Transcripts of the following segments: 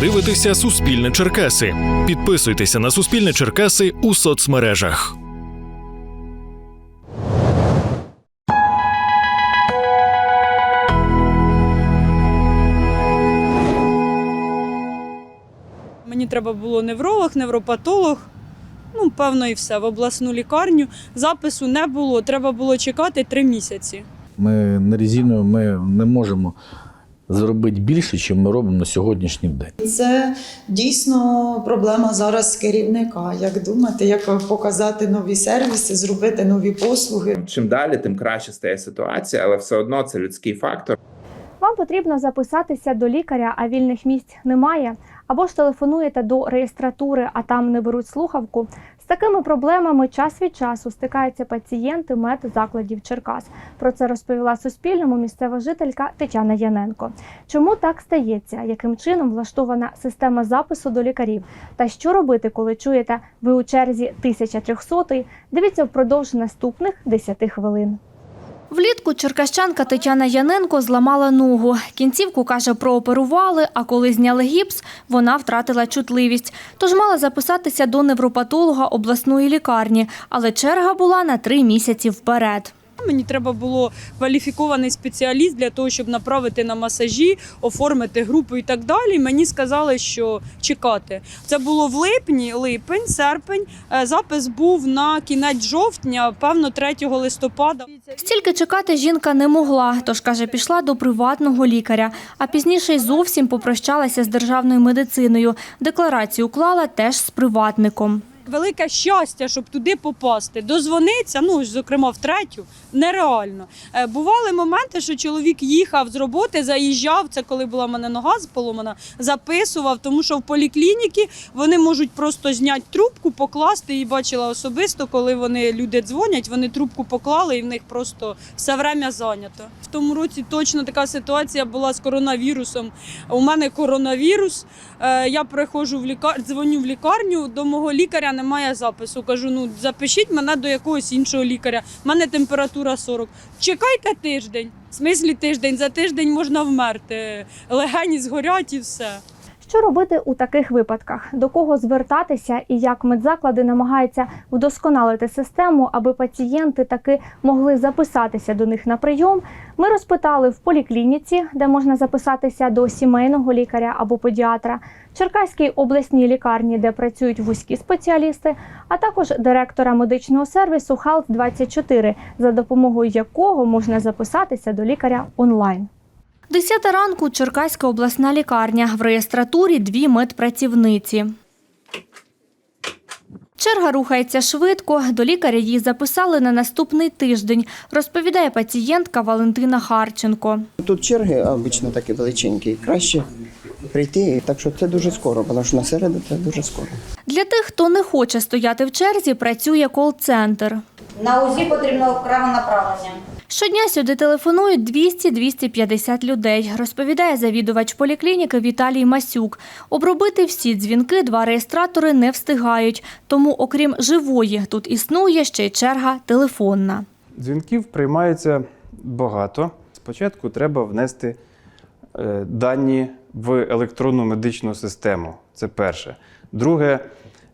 дивитеся Суспільне Черкаси. Підписуйтеся на Суспільне Черкаси у соцмережах. Мені треба було невролог, невропатолог. Ну, певно, і все. В обласну лікарню запису не було. Треба було чекати три місяці. Ми не резиною ми не можемо зробити більше, ніж ми робимо на сьогоднішній день. Це дійсно проблема зараз керівника. Як думати, як показати нові сервіси, зробити нові послуги. Чим далі, тим краще стає ситуація, але все одно це людський фактор. Вам потрібно записатися до лікаря, а вільних місць немає. Або ж телефонуєте до реєстратури, а там не беруть слухавку. Такими проблемами час від часу стикаються пацієнти медзакладів Черкас. Про це розповіла Суспільному місцева жителька Тетяна Яненко. Чому так стається? Яким чином влаштована система запису до лікарів? Та що робити, коли чуєте ви у черзі 1300 Дивіться впродовж наступних 10 хвилин. Влітку черкащанка Тетяна Яненко зламала ногу. Кінцівку, каже, прооперували, а коли зняли гіпс, вона втратила чутливість. Тож мала записатися до невропатолога обласної лікарні, але черга була на три місяці вперед. Мені треба було кваліфікований спеціаліст для того, щоб направити на масажі, оформити групу і так далі. Мені сказали, що чекати. Це було в липні, липень, серпень. Е, Запис був на кінець жовтня, певно, 3 листопада. Стільки чекати жінка не могла, тож каже, пішла до приватного лікаря. А пізніше й зовсім попрощалася з державною медициною. Декларацію уклала теж з приватником. Велике щастя, щоб туди попасти. Дозвониться, ну зокрема в третю, нереально. Е, Бували моменти, що чоловік їхав з роботи, заїжджав. Це коли була в мене нога поломана, записував, тому що в поліклініки вони можуть просто зняти трубку, покласти. І бачила особисто, коли вони люди дзвонять, вони трубку поклали, і в них просто все время зайнято. В тому році точно така ситуація була з коронавірусом. У мене коронавірус. Е, Я приходжу в лікар... дзвоню в лікарню, до мого лікаря немає запису. Кажу, ну запишіть мене до якогось іншого лікаря. У мене температура 40. Чекайте тиждень. В смислі тиждень, за тиждень можна вмерти. Легені згорять і все. Що робити у таких випадках? До кого звертатися і як медзаклади намагаються вдосконалити систему, аби пацієнти таки могли записатися до них на прийом? Ми розпитали в поліклініці, де можна записатися до сімейного лікаря або педіатра, Черкаській обласній лікарні, де працюють вузькі спеціалісти, а також директора медичного сервісу Health 24 за допомогою якого можна записатися до лікаря онлайн. Десята ранку Черкаська обласна лікарня. В реєстратурі дві медпрацівниці. Черга рухається швидко. До лікаря її записали на наступний тиждень, розповідає пацієнтка Валентина Харченко. Тут черги обично такі величенькі, краще прийти, так що це дуже скоро, тому що на середу це дуже скоро. Для тих, хто не хоче стояти в черзі, працює кол-центр. На УЗІ потрібно окреме направлення. Щодня сюди телефонують 200-250 людей, розповідає завідувач поліклініки Віталій Масюк. Обробити всі дзвінки два реєстратори не встигають, тому окрім живої тут існує ще й черга телефонна. Дзвінків приймається багато. Спочатку треба внести е, дані в електронну медичну систему. Це перше. Друге,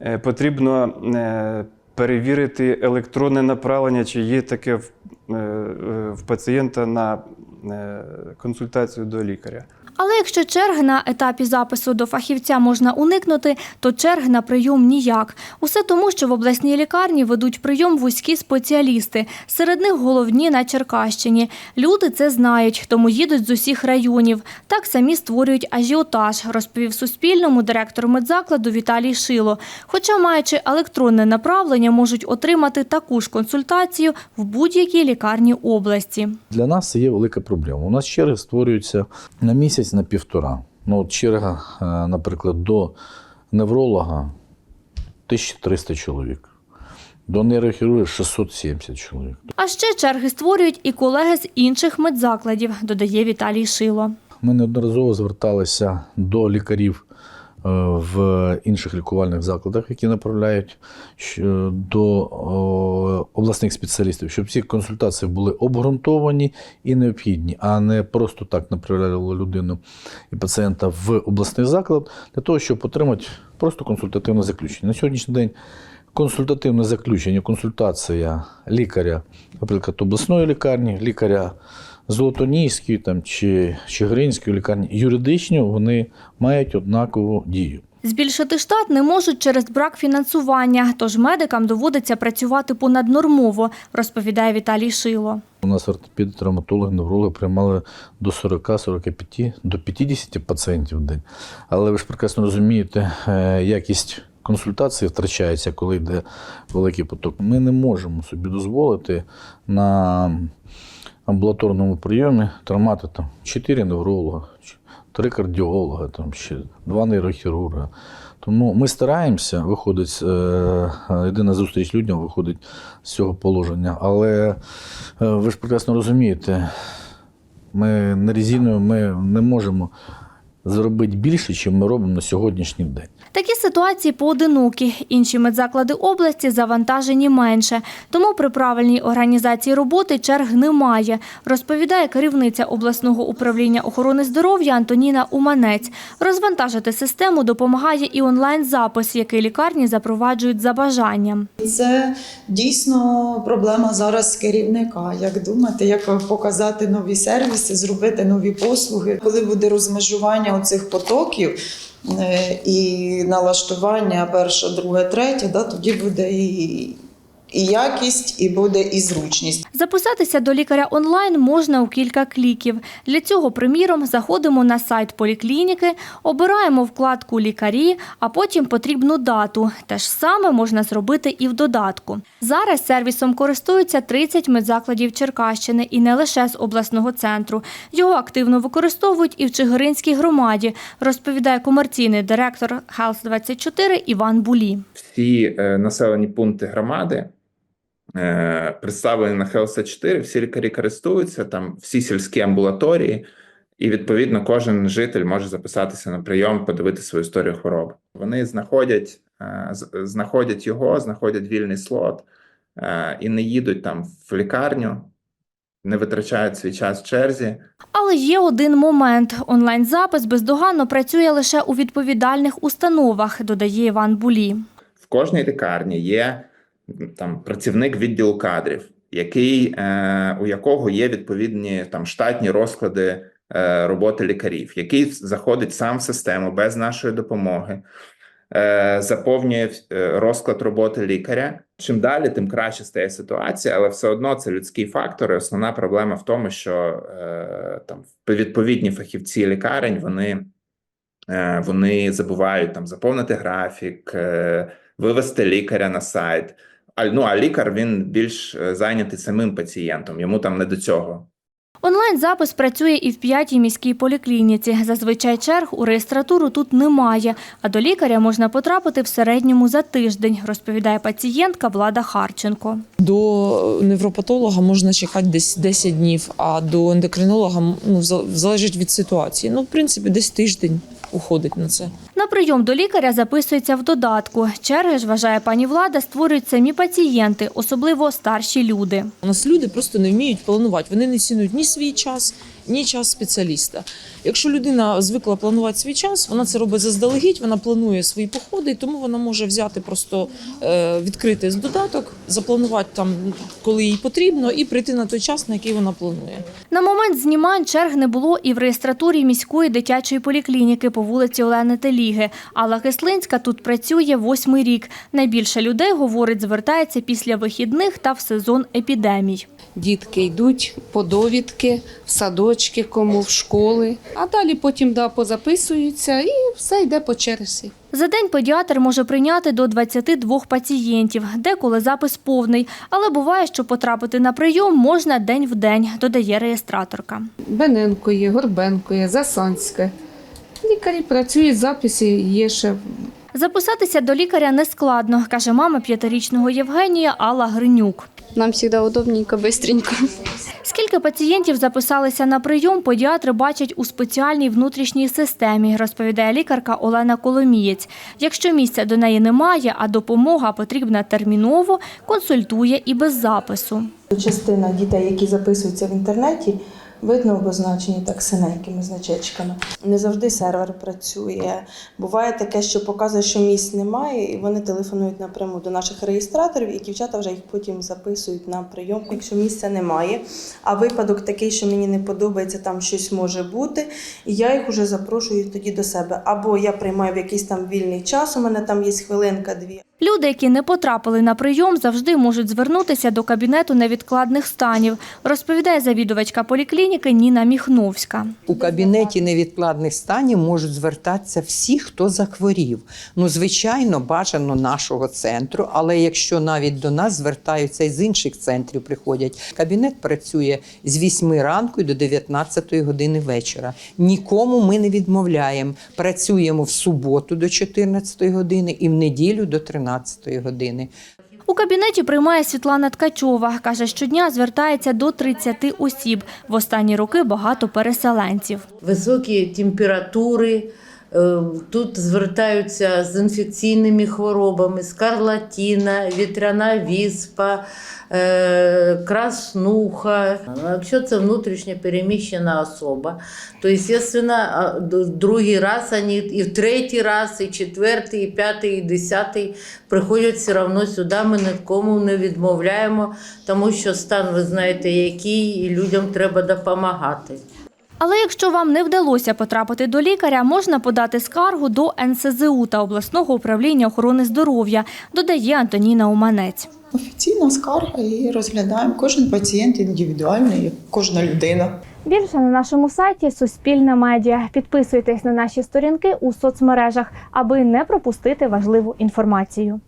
е, потрібно е, перевірити електронне направлення, чи є таке в, е, е, пацієнта на е, консультацію до лікаря. Але якщо черги на етапі запису до фахівця можна уникнути, то черги на прийом ніяк. Усе тому, що в обласній лікарні ведуть прийом вузькі спеціалісти. Серед них головні на Черкащині. Люди це знають, тому їдуть з усіх районів. Так самі створюють ажіотаж, розповів Суспільному директор медзакладу Віталій Шило. Хоча, маючи електронне направлення, можуть отримати таку ж консультацію в будь-якій лікарні області. Для нас це є велика проблема. У нас черги створюються на місяць на півтора. Ну, от черга, е, наприклад, до невролога 1300 чоловік, до нейрохірурга 670 чоловік. А ще черги створюють і колеги з інших медзакладів, додає Віталій Шило. Ми неодноразово зверталися до лікарів в інших лікувальних закладах, які направляють до обласних спеціалістів, щоб ці консультації були обґрунтовані і необхідні, а не просто так направляли людину і пацієнта в обласний заклад для того, щоб отримати просто консультативне заключення. На сьогоднішній день консультативне заключення, консультація лікаря, наприклад, обласної лікарні, лікаря Золотоніської там, чи Чигиринської лікарні, юридичні вони мають однакову дію. Збільшити штат не можуть через брак фінансування, тож медикам доводиться працювати понаднормово, розповідає Віталій Шило. У нас ортопеди, травматологи, неврологи приймали до 40-45, до 50 пацієнтів в день. Але ви ж прекрасно розумієте, е, якість консультації втрачається, коли йде великий поток. Ми не можемо собі дозволити на амбулаторному прийомі тримати там 4 невролога, 3 кардіолога, там ще 2 нейрохірурга. Тому ми стараємося, виходить, е, єдина зустріч людям виходить з цього положення. Але е, ви ж прекрасно розумієте, ми не резиною ми не можемо зробити більше, ніж ми робимо на сьогоднішній день. Такі ситуації поодинокі. Інші медзаклади області завантажені менше. Тому при правильній організації роботи черг немає, розповідає керівниця обласного управління охорони здоров'я Антоніна Уманець. Розвантажити систему допомагає і онлайн-запис, який лікарні запроваджують за бажанням. Це дійсно проблема зараз керівника. Як думати, як показати нові сервіси, зробити нові послуги, коли буде розмежування оцих потоків. е, І налаштування перше, друге, третє, да, тоді буде і, і якість, і буде і зручність. Записатися до лікаря онлайн можна у кілька кліків. Для цього, приміром, заходимо на сайт поліклініки, обираємо вкладку Лікарі, а потім потрібну дату. Те ж саме можна зробити і в додатку. Зараз сервісом користуються 30 медзакладів Черкащини і не лише з обласного центру. Його активно використовують і в Чигиринській громаді, розповідає комерційний директор Health 24 Іван Булі. Всі е, населені пункти громади представлені на Хелса 4, всі лікарі користуються, там всі сільські амбулаторії, і відповідно кожен житель може записатися на прийом, подивити свою історію хвороби. Вони знаходять, е, знаходять його, знаходять вільний слот е, і не їдуть там в лікарню, не витрачають свій час в черзі. Але є один момент. Онлайн-запис бездоганно працює лише у відповідальних установах, додає Іван Булі. в кожній лікарні є там працівник відділу кадрів, який, е, у якого є відповідні там штатні розклади е, роботи лікарів, який заходить сам в систему без нашої допомоги, е, заповнює розклад роботи лікаря. Чим далі, тим краще стає ситуація, але все одно це людський фактор. І основна проблема в тому, що там відповідні фахівці лікарень вони. Вони забувають там заповнити графік, вивести лікаря на сайт. А, ну, а лікар він більш е, зайнятий самим пацієнтом, йому там не до цього. Онлайн-запис працює і в п'ятій міській поліклініці. Зазвичай черг у реєстратуру тут немає, а до лікаря можна потрапити в середньому за тиждень, розповідає пацієнтка Влада Харченко. До невропатолога можна чекати десь 10 днів, а до ендокринолога ну, залежить від ситуації. Ну, в принципі, десь тиждень уходить на це. На прийом до лікаря записується в додатку. Черги ж, вважає пані Влада, створюють самі пацієнти, особливо старші люди. У нас люди просто не вміють планувати. Вони не цінують ні свій час, ні час спеціаліста. Якщо людина звикла планувати свій час, вона це робить заздалегідь, вона планує свої походи, і тому вона може взяти просто е, відкрити з додаток, запланувати там, коли їй потрібно, і прийти на той час, на який вона планує. На момент знімань черг не було і в реєстратурі міської дитячої поліклініки по вулиці Олени Теліги. Алла Кислинська тут працює восьмий рік. Найбільше людей, говорить, звертається після вихідних та в сезон епідемій. Дітки йдуть по довідки, в садочки, кому в школи, а далі потім да, позаписуються і все йде по черзі. За день педіатр може прийняти до 22 пацієнтів, деколи запис повний, але буває, що потрапити на прийом можна день в день, додає реєстраторка. Бененко є, Горбенко є, Засанське. Лікарі працюють, записи є ще. Записатися до лікаря не складно, каже мама п'ятирічного Євгенія Алла Гринюк. Нам завжди удобненько, швидко. Скільки пацієнтів записалися на прийом, педіатри бачать у спеціальній внутрішній системі, розповідає лікарка Олена Коломієць. Якщо місця до неї немає, а допомога потрібна терміново, консультує і без запису. Частина дітей, які записуються в інтернеті, видно обозначені так синенькими значечками. Не завжди сервер працює. Буває таке, що показує, що місць немає, і вони телефонують напряму до наших реєстраторів, і дівчата вже їх потім записують на прийом, якщо місця немає. А випадок такий, що мені не подобається, там щось може бути, і я їх вже запрошую тоді до себе. Або я приймаю в якийсь там вільний час, у мене там є хвилинка-дві. Люди, які не потрапили на прийом, завжди можуть звернутися до кабінету невідкладних станів, розповідає завідувачка поліклініки Ніна Міхновська. У кабінеті невідкладних станів можуть звертатися всі, хто захворів. Ну, звичайно, бажано нашого центру, але якщо навіть до нас звертаються і з інших центрів приходять, кабінет працює з 8 ранку до 19 години вечора. Нікому ми не відмовляємо. Працюємо в суботу до 14 години і в неділю до 13 години. У кабінеті приймає Світлана Ткачова. Каже, щодня звертається до 30 осіб. В останні роки багато переселенців. високі температури. Е, Тут звертаються з інфекційними хворобами, скарлатіна, вітряна віспа, е, краснуха. Ну, Якщо це внутрішньо переміщена особа, то, звісно, другий раз вони і в третій раз, і четвертий, і п'ятий, і десятий приходять все одно сюди. Ми нікому не відмовляємо, тому що стан, ви знаєте, який, і людям треба допомагати. Але якщо вам не вдалося потрапити до лікаря, можна подати скаргу до НСЗУ та обласного управління охорони здоров'я, додає Антоніна Уманець. Офіційна скарга і розглядаємо кожен пацієнт індивідуально, як кожна людина. Більше на нашому сайті Суспільне медіа. Підписуйтесь на наші сторінки у соцмережах, аби не пропустити важливу інформацію.